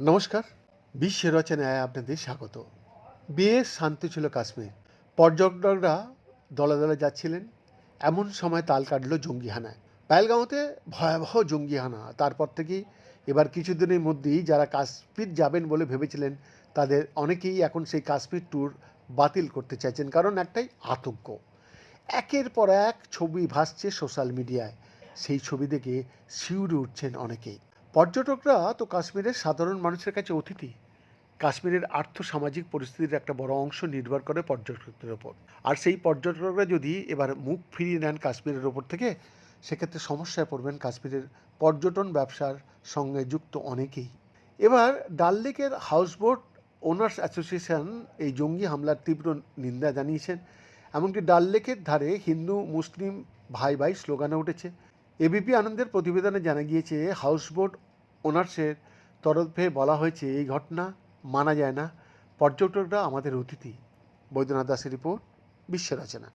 নমস্কার বিশ্ব রচনায় আপনাদের স্বাগত। বেশ শান্ত ছিল কাশ্মীর। পর্যটকরা দলে দলে যাচ্ছিলেন। এমন সময় তাল কাটল জঙ্গিহানায়। পায়েলগাঁওতে ভয়াবহ জঙ্গিহানা। তারপর থেকেই এবার কিছুদিনের মধ্যেই যারা কাশ্মীর যাবেন বলে ভেবেছিলেন, তাদের অনেকেই এখন সেই কাশ্মীর ট্যুর বাতিল করতে চাইছেন। কারণ একটাই আতঙ্ক। একের পর এক ছবি ভাসছে সোশ্যাল মিডিয়ায় সেই ছবি দেখে শিউরে উঠছেন অনেকেই। পর্যটকরা তো কাশ্মীরের সাধারণ মানুষের কাছে অতিথি। কাশ্মীরের আর্থ সামাজিক পরিস্থিতির একটা বড় অংশ নির্ভর করে পর্যটকদের ওপর। আর সেই পর্যটকরা যদি এবার মুখ ফিরিয়ে নেন কাশ্মীরের ওপর থেকে, সেক্ষেত্রে সমস্যায় পড়বেন কাশ্মীরের পর্যটন ব্যবসার সঙ্গে যুক্ত অনেকেই। এবার ডাল লেকের হাউসবোট ওনার্স অ্যাসোসিয়েশন এই জঙ্গি হামলার তীব্র নিন্দা জানিয়েছেন। এমনকি ডাল লেকের ধারে হিন্দু, মুসলিম ভাই ভাই স্লোগানে উঠেছে। এবিপি আনন্দের প্রতিবেদনে জানা গিয়েছে, হাউসবোট ওনার্সের তরফে বলা হয়েছে, এই ঘটনা মানা যায় না। পর্যটকরা আমাদের অতিথি। বৈদ্যনাথ দাসের রিপোর্ট বিশ্বের রচনা।